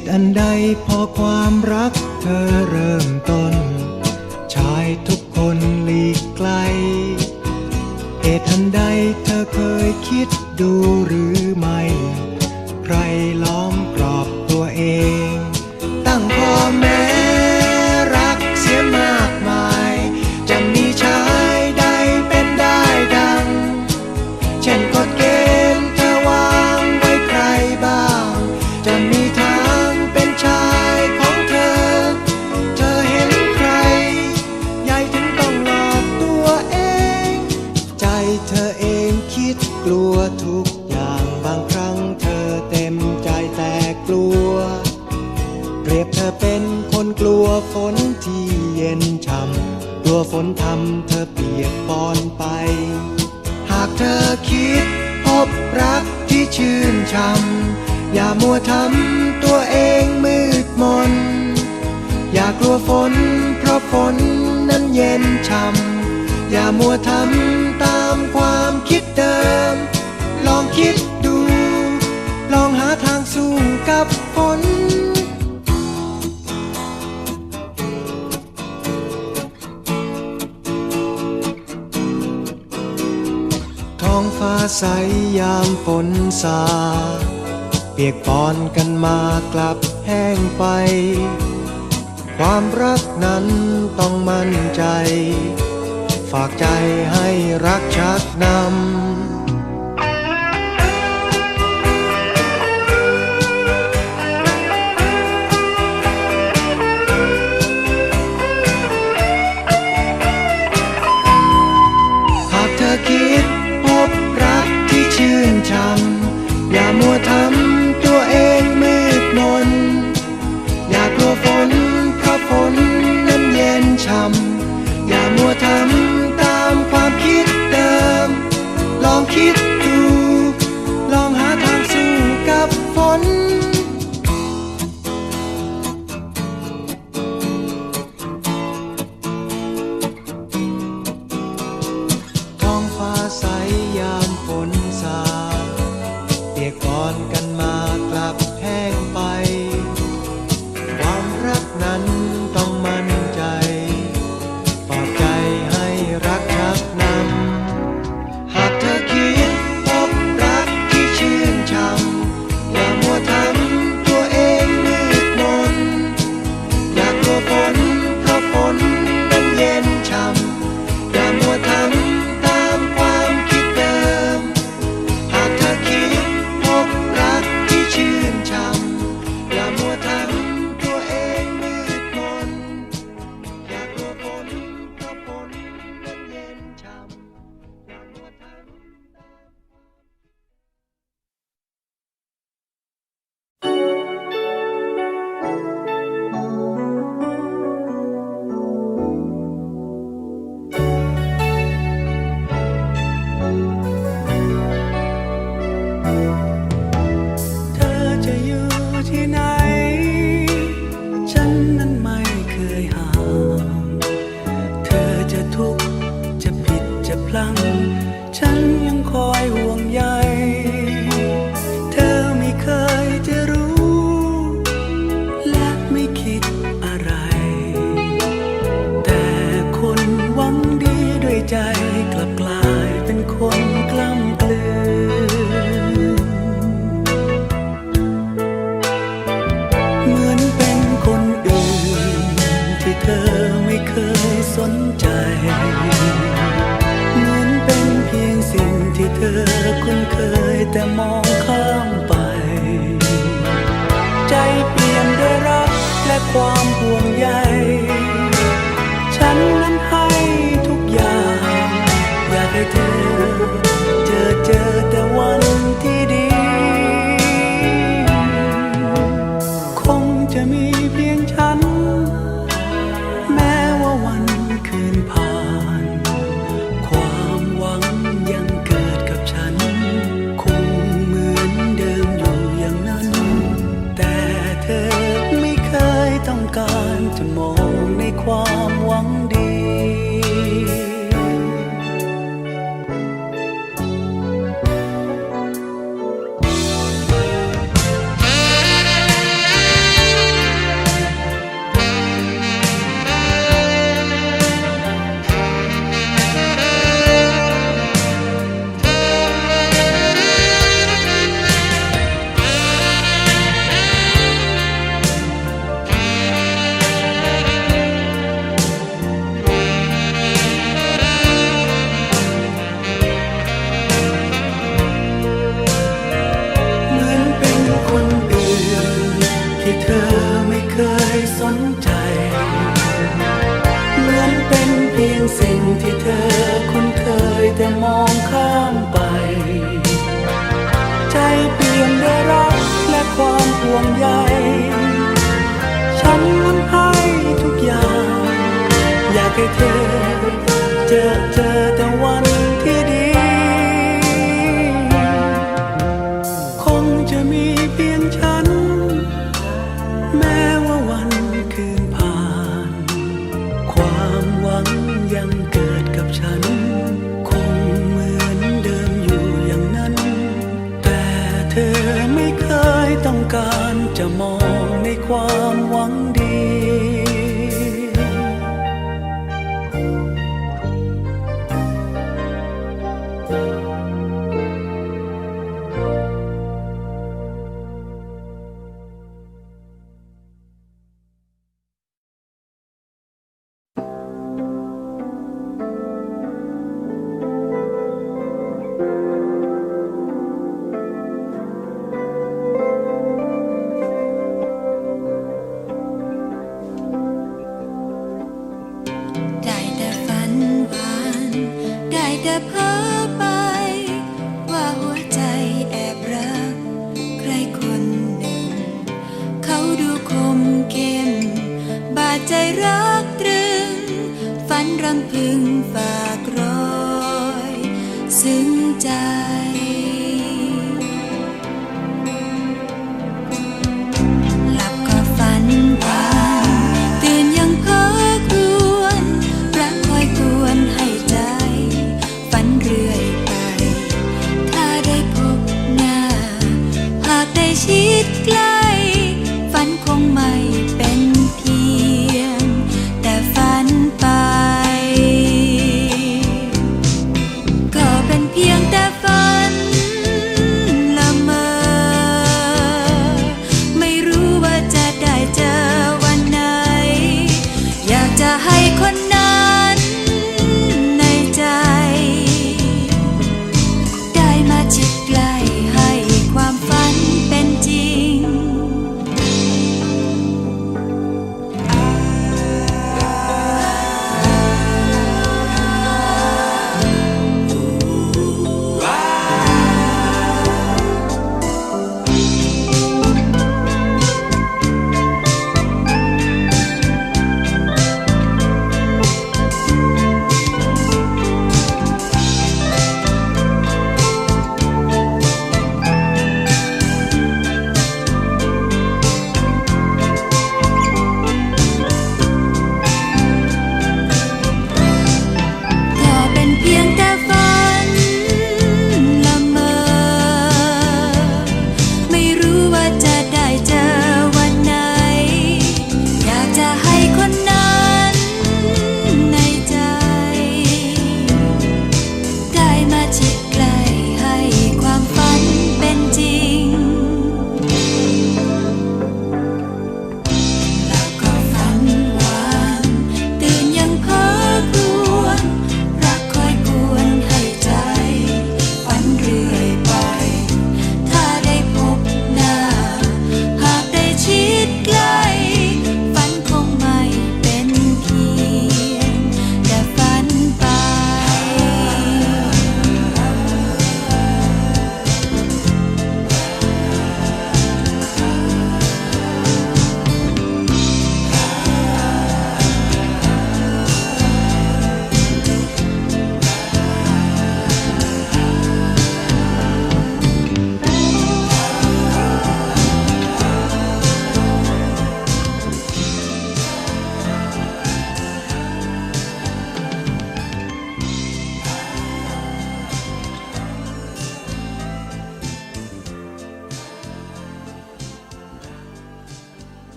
ตุอันใดพอความรักเธอเริ่มต้น ชายทุกคนหลีกไกล เหตุอันใดเธอเคยคิดดูหรือไม่ ช้ำตัวฝนทำเธอเปียกปอนไป หากเธอคิดพบรักที่ชื่นช่ำอย่ามัวทำตัวเองมืดมน อย่ากลัวฝน เพราะฝนนั้นเย็นช่ำอย่ามัวทำตามความคิดเดิม ลองคิดดู ลองหาทางสู้กับฝน องฟ้าใสยามฝนสา เปียกปอนกันมากลับแห้งไป ความรักนั้นต้องมั่นใจ ฝากใจให้รักชักนำ รรำพึงฝากรอย ซึ้งใจ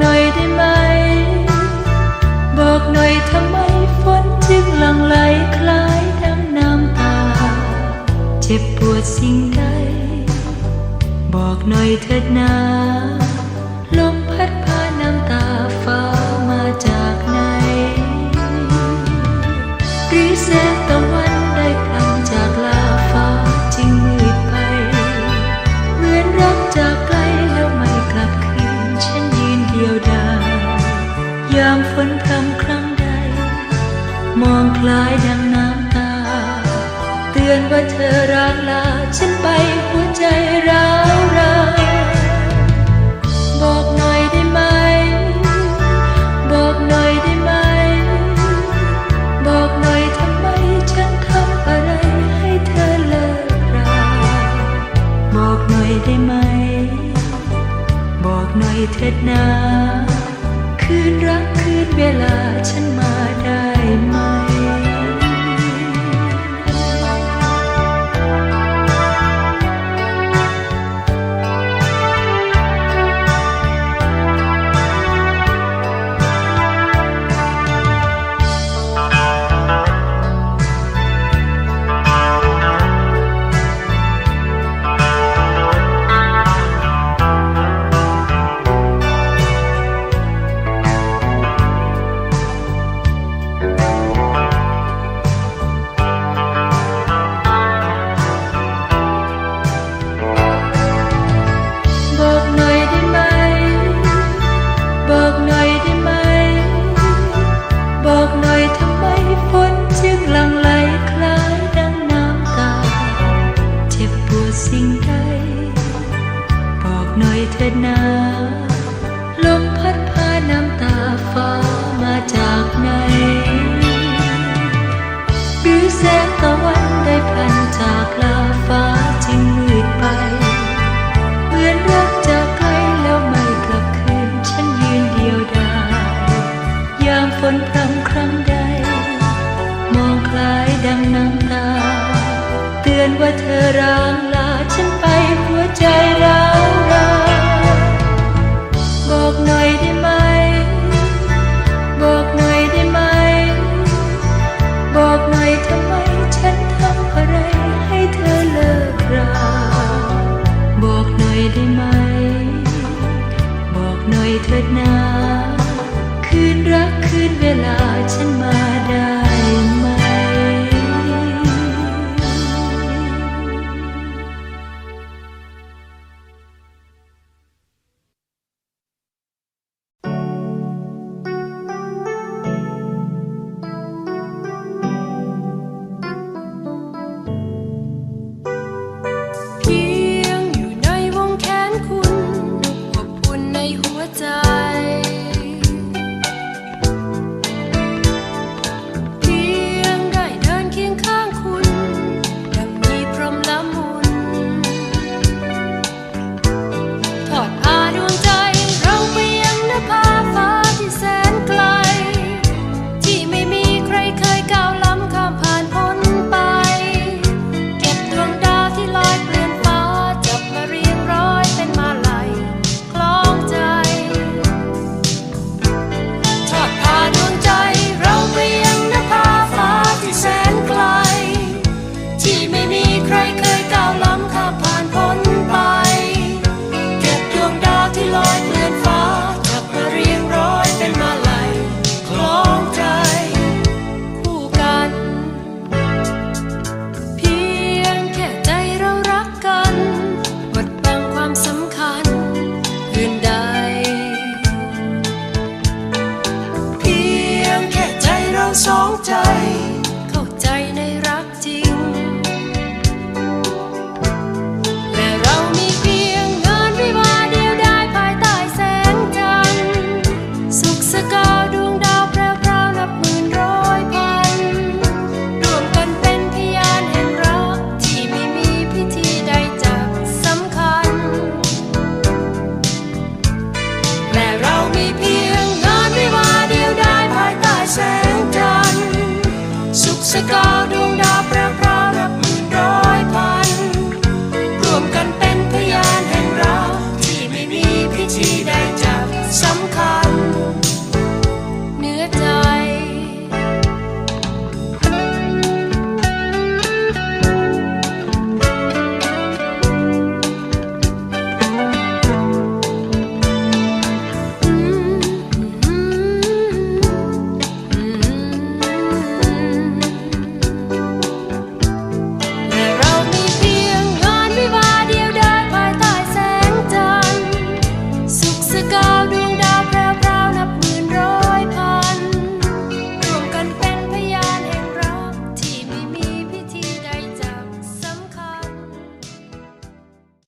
หน่อยได้ไหม บอกหน่อยทำไมฝนจึงหลั่งไหลคล้ายดังน้ำตา เจ็บปวดสิ่งใด บอกหน่อยเถิดนา ลายดังน้ำตา เตือนว่าเธอร้างลา ฉันไปหัวใจร้าวร้าบอกหน่อยได้ไหม บอกหน่อยได้ไหม บอกหน่อยทำไมฉันทำอะไรให้เธอเลิกราบอกหน่อยได้ไหม บอกหน่อยเถิดนา คืนรักคืนเวลาฉันมา